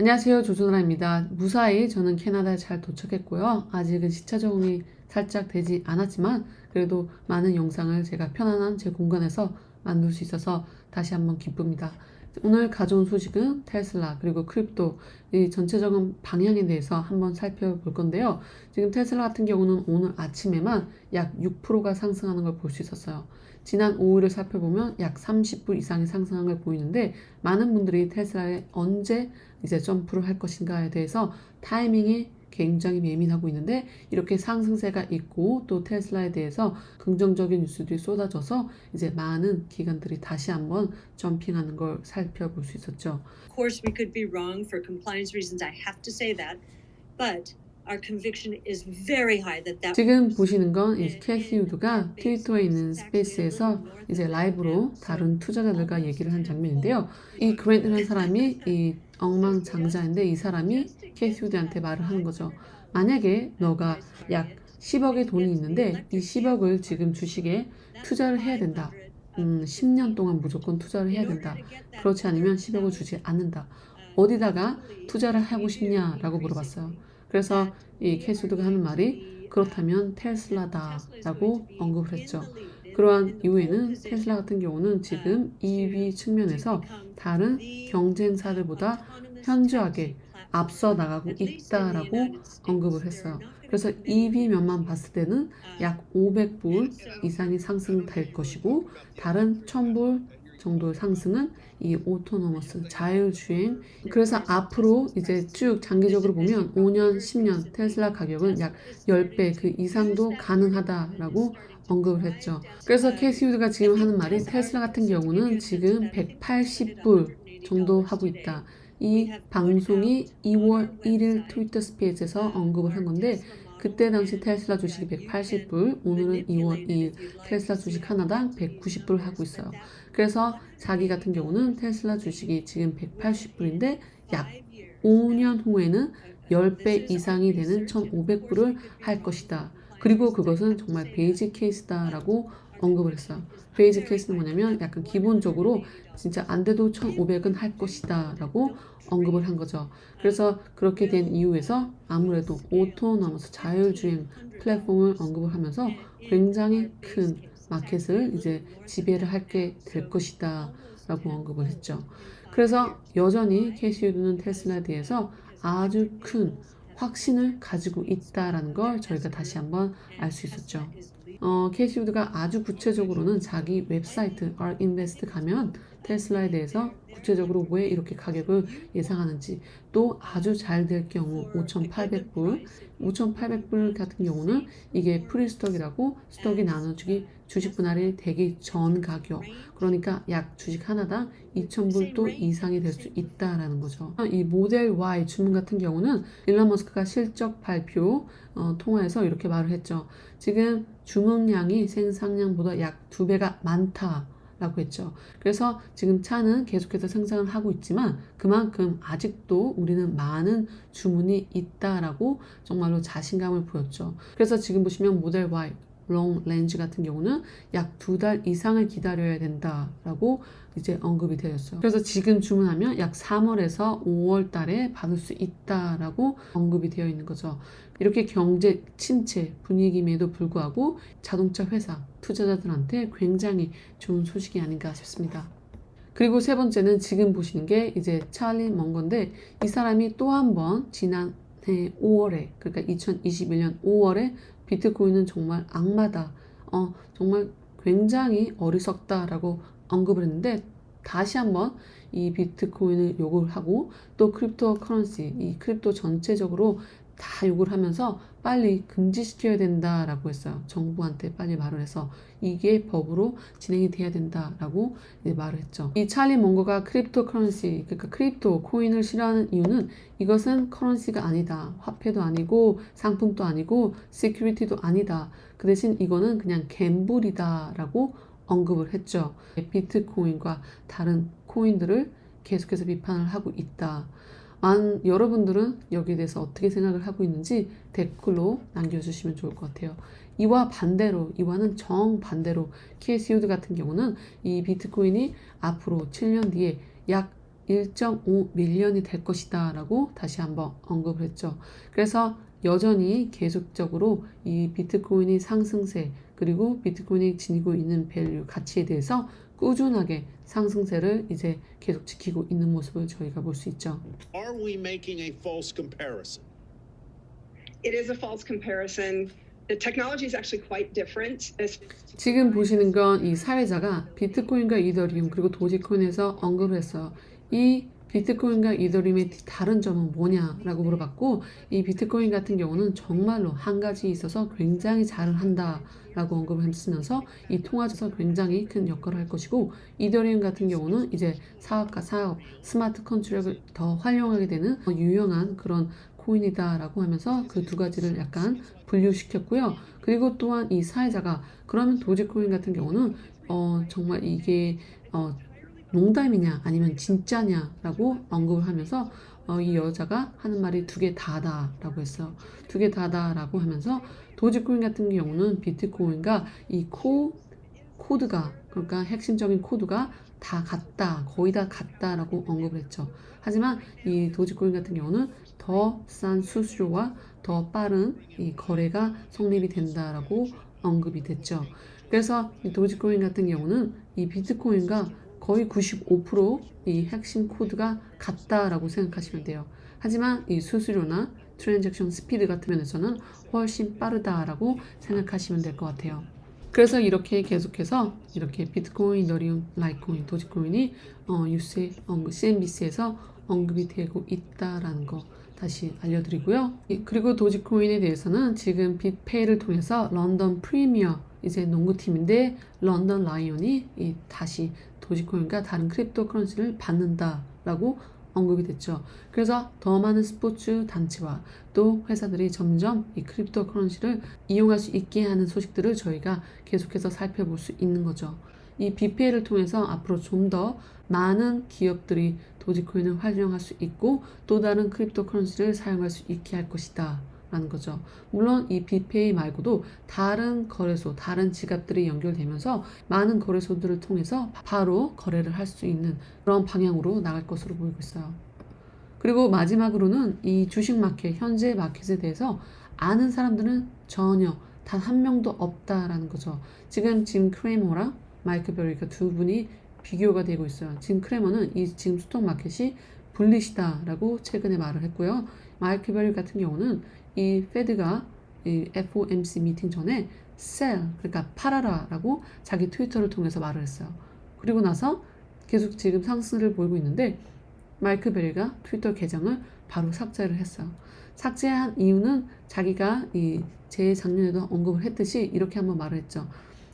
안녕하세요. 조조나라입니다. 무사히 저는 캐나다에 잘 도착했고요. 아직은 시차 적응이 살짝 되지 않았지만 그래도 많은 영상을 제가 편안한 제 공간에서 만들 수 있어서 다시 한번 기쁩니다. 오늘 가져온 소식은 테슬라 그리고 크립토 이 전체적인 방향에 대해서 한번 살펴볼 건데요. 지금 테슬라 같은 경우는 오늘 아침에만 약 6%가 상승하는 걸 볼 수 있었어요. 지난 5일을 살펴보면 약 30불 이상이 상승한 걸 보이는데 많은 분들이 테슬라에 언제 이제 점프를 할 것인가에 대해서 타이밍이 굉장히 예민하고 있는데 이렇게 상승세가 있고 또 테슬라에 대해서 긍정적인 뉴스들이 쏟아져서 이제 많은 기관들이 다시 한번 점핑하는 걸 살펴볼 수 있었죠. Of course, we could be wrong for compliance reasons. I have to say that, but our conviction is very high that that. 지금 보시는 건이 캐시 우드가 트위터에 있는 스페이스에서 이제 라이브로 다른 투자자들과 얘기를 한 장면인데요. 이 그랜트라는 사람이 이 엉망장자인데 이 사람이 캐시 우드한테 말을 하는 거죠. 만약에 너가 약 10억의 돈이 있는데 이 10억을 지금 주식에 투자를 해야 된다. 음, 10년 동안 무조건 투자를 해야 된다. 그렇지 않으면 10억을 주지 않는다. 어디다가 투자를 하고 싶냐라고 물어봤어요. 그래서 이 캐시우드가 하는 말이 그렇다면 테슬라다라고 언급을 했죠. 그러한 이후에는 테슬라 같은 경우는 지금 EV 측면에서 다른 경쟁사들보다 현저하게 앞서 나가고 있다라고 언급을 했어요. 그래서 EV 면만 봤을 때는 약 500불 이상이 상승될 것이고 다른 1000불 정도의 상승은 이 오토노머스 자율주행 그래서 앞으로 이제 쭉 장기적으로 보면 5년, 10년 테슬라 가격은 약 10배 그 이상도 가능하다라고 언급을 했죠. 그래서 캐시우드가 지금 하는 말이 테슬라 같은 경우는 지금 180불 정도 하고 있다. 이 방송이 2월 1일 트위터 스페이스에서 언급을 한 건데 그때 당시 테슬라 주식이 180불, 오늘은 2월 2일 테슬라 주식 하나당 190불 하고 있어요. 그래서 자기 같은 경우는 테슬라 주식이 지금 180불인데 약 5년 후에는 10배 이상이 되는 1,500불을 할 것이다. 그리고 그것은 정말 베이직 케이스다라고 언급을 했어요. 베이직 케이스는 뭐냐면 약간 기본적으로 진짜 안 돼도 1,500은 할 것이다 라고 언급을 한 거죠. 그래서 그렇게 된 이유에서 아무래도 오토노머스 자율주행 플랫폼을 언급을 하면서 굉장히 큰 마켓을 이제 지배를 하게 될 것이다 라고 언급을 했죠. 그래서 여전히 캐시우드는 테슬라에 대해서 아주 큰 확신을 가지고 있다라는 걸 저희가 다시 한번 알 수 있었죠. 어, 캐시우드가 아주 구체적으로는 자기 웹사이트 Artinvest 가면 테슬라에 대해서 구체적으로 왜 이렇게 가격을 예상하는지 또 아주 잘 될 경우 5,800불, 5,800불 같은 경우는 이게 프리스톡이라고 스톡이 나눠주기 주식 분할이 되기 전 가격 그러니까 약 주식 하나당 2,000불 또 이상이 될 수 있다라는 거죠. 이 모델 Y 주문 같은 경우는 일론 머스크가 실적 발표 어, 통화에서 이렇게 말을 했죠. 지금 주문량이 생산량보다 약 두 배가 많다. 라고 했죠. 그래서 지금 차는 계속해서 생산을 하고 있지만 그만큼 아직도 우리는 많은 주문이 있다라고 정말로 자신감을 보였죠. 그래서 지금 보시면 모델 Y 롱 렌즈 같은 경우는 약 두 달 이상을 기다려야 된다라고 이제 언급이 되었어요. 그래서 지금 주문하면 약 3월에서 5월 달에 받을 수 있다라고 언급이 되어 있는 거죠. 이렇게 경제 침체 분위기임에도 불구하고 자동차 회사 투자자들한테 굉장히 좋은 소식이 아닌가 싶습니다. 그리고 세 번째는 지금 보시는 게 이제 찰리 먼 건데 이 사람이 또 한 번 지난해 5월에 그러니까 2021년 5월에 비트코인은 정말 악마다. 어, 정말 굉장히 어리석다라고 언급을 했는데 다시 한번 이 비트코인을 욕을 하고 또 크립토 커런시, 이 크립토 전체적으로 다 욕을 하면서 빨리 금지시켜야 된다라고 했어요. 정부한테 빨리 말을 해서 이게 법으로 진행이 돼야 된다라고 말을 했죠. 이 찰리 몽고가 크립토 커런시, 그러니까 크립토 코인을 싫어하는 이유는 이것은 커런시가 아니다. 화폐도 아니고 상품도 아니고 시큐리티도 아니다. 그 대신 이거는 그냥 갬블이다라고 언급을 했죠. 비트코인과 다른 코인들을 계속해서 비판을 하고 있다. 만 여러분들은 여기에 대해서 어떻게 생각을 하고 있는지 댓글로 남겨주시면 좋을 것 같아요. 이와 반대로, 이와는 정반대로 KSUD 같은 경우는 이 비트코인이 앞으로 7년 뒤에 약 1.5 밀리언이 될 것이다 라고 다시 한번 언급을 했죠. 그래서 여전히 계속적으로 이 비트코인의 상승세 그리고 비트코인이 지니고 있는 밸류 가치에 대해서 꾸준하게 상승세를 이제 계속 지키고 있는 모습을 저희가 볼 수 있죠. Are we making a false comparison? It is a false comparison. The technology is actually quite different. 지금 보시는 건 이 사회자가 비트코인과 이더리움 그리고 도지코인에서 언급을 했어요. 이 비트코인과 이더리움의 다른 점은 뭐냐라고 물어봤고 이 비트코인 같은 경우는 정말로 한 가지 있어서 굉장히 잘 한다라고 언급을 했으면서 이 통화에서 굉장히 큰 역할을 할 것이고 이더리움 같은 경우는 이제 사업과 사업, 스마트 컨트롤을 더 활용하게 되는 유용한 그런 코인이다라고 하면서 그 두 가지를 약간 분류시켰고요. 그리고 또한 이 사회자가 그러면 도지코인 같은 경우는 어 정말 이게 어 농담이냐 아니면 진짜냐라고 언급을 하면서 어, 이 여자가 하는 말이 두 개 다다라고 했어요. 두개 다다라고 하면서 도지코인 같은 경우는 비트코인과 이 코 코드가 그러니까 핵심적인 코드가 다 같다 거의 다 같다라고 언급을 했죠. 하지만 이 도지코인 같은 경우는 더 싼 수수료와 더 빠른 이 거래가 성립이 된다라고 언급이 됐죠. 그래서 이 도지코인 같은 경우는 이 비트코인과 거의 95%이 핵심 코드가 같다라고 생각하시면 돼요. 하지만 이 수수료나 트랜잭션 스피드 같은 면에서는 훨씬 빠르다라고 생각하시면 될 것 같아요. 그래서 이렇게 계속해서 이렇게 비트코인, 이더리움, 라이코인, 도지코인이 어, 뉴스에 언급, CNBC에서 언급이 되고 있다라는 거 다시 알려드리고요. 이- 그리고 도지코인에 대해서는 지금 빅페이를 통해서 런던 프리미어 이제 농구팀인데 런던 라이온이 이 다시 도지코인과 다른 크립토 커런시를 받는다라고 언급이 됐죠. 그래서 더 많은 스포츠 단체와 또 회사들이 점점 이 크립토 커런시를 이용할 수 있게 하는 소식들을 저희가 계속해서 살펴볼 수 있는 거죠. 이 BPA를 통해서 앞으로 좀 더 많은 기업들이 도지코인을 활용할 수 있고 또 다른 크립토 커런시를 사용할 수 있게 할 것이다. 라는 거죠. 물론 이 BPA 말고도 다른 거래소, 다른 지갑들이 연결되면서 많은 거래소들을 통해서 바로 거래를 할 수 있는 그런 방향으로 나갈 것으로 보이고 있어요. 그리고 마지막으로는 이 주식 마켓, 현재 마켓에 대해서 아는 사람들은 전혀 단 한 명도 없다라는 거죠. 지금 짐 크레머랑 마이크 베리가 두 분이 비교가 되고 있어요. 짐 크레머는 이 지금 스톡 마켓이 불리시다라고 최근에 말을 했고요. 마이크 베리 같은 경우는 이 페드가 이 FOMC 미팅 전에 sell 그러니까 팔아라라고 자기 트위터를 통해서 말을 했어요. 그리고 나서 계속 지금 상승을 보이고 있는데 마이크 베리가 트위터 계정을 바로 삭제를 했어요. 삭제한 이유는 자기가 이 재작년에도 언급을 했듯이 이렇게 한번 말을 했죠.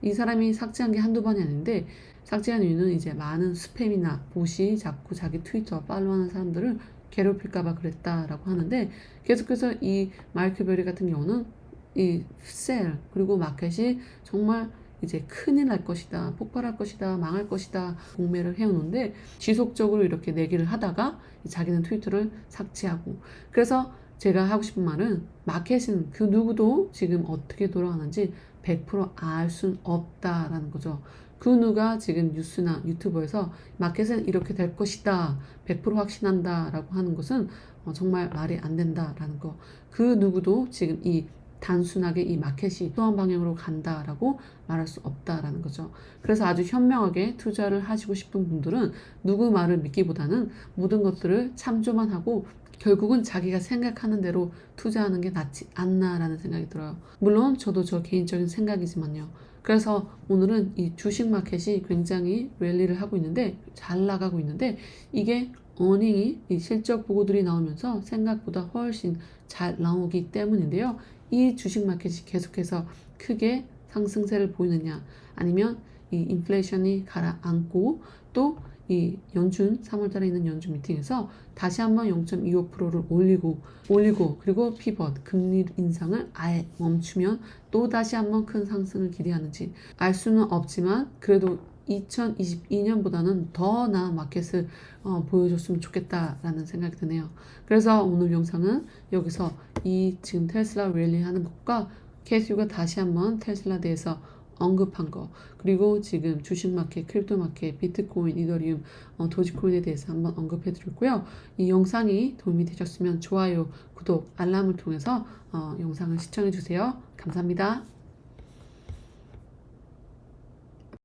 이 사람이 삭제한 게 한두 번이 아닌데 삭제한 이유는 이제 많은 스팸이나 봇이 자꾸 자기 트위터 팔로우하는 사람들을 괴롭힐까봐 그랬다라고 하는데 계속해서 이 마이크 베리 같은 경우는 이 셀 그리고 마켓이 정말 이제 큰일 날 것이다, 폭발할 것이다, 망할 것이다 공매를 해오는데 지속적으로 이렇게 내기를 하다가 자기는 트위터를 삭제하고 그래서 제가 하고 싶은 말은 마켓은 그 누구도 지금 어떻게 돌아가는지 100%알 순 없다라는 거죠. 그 누가 지금 뉴스나 유튜브에서 마켓은 이렇게 될 것이다, 100% 확신한다 라고 하는 것은 어, 정말 말이 안 된다라는 거. 그 누구도 지금 이 단순하게 이 마켓이 또한 방향으로 간다라고 말할 수 없다라는 거죠. 그래서 아주 현명하게 투자를 하시고 싶은 분들은 누구 말을 믿기보다는 모든 것들을 참조만 하고 결국은 자기가 생각하는 대로 투자하는 게 낫지 않나라는 생각이 들어요. 물론 저도 저 개인적인 생각이지만요. 그래서 오늘은 이 주식 마켓이 굉장히 랠리를 하고 있는데 잘 나가고 있는데 이게 어닝이 이 실적 보고들이 나오면서 생각보다 훨씬 잘 나오기 때문인데요. 이 주식 마켓이 계속해서 크게 상승세를 보이느냐 아니면 이 인플레이션이 가라앉고 또 이 연준 3월달에 있는 연준 미팅에서 다시 한번 0.25%를 올리고 올리고 그리고 피벗 금리 인상을 아예 멈추면 또 다시 한번 큰 상승을 기대하는지 알 수는 없지만 그래도 2022년보다는 더 나은 마켓을 어, 보여줬으면 좋겠다라는 생각이 드네요. 그래서 오늘 영상은 여기서 이 지금 테슬라 랠리 하는 것과 캐스유가 다시 한번 테슬라 대해서 언급한 거 그리고 지금 주식마켓, 크립토마켓, 비트코인, 이더리움, 어, 도지코인에 대해서 한번 언급해 드렸고요. 이 영상이 도움이 되셨으면 좋아요, 구독, 알람을 통해서 어, 영상을 시청해 주세요. 감사합니다.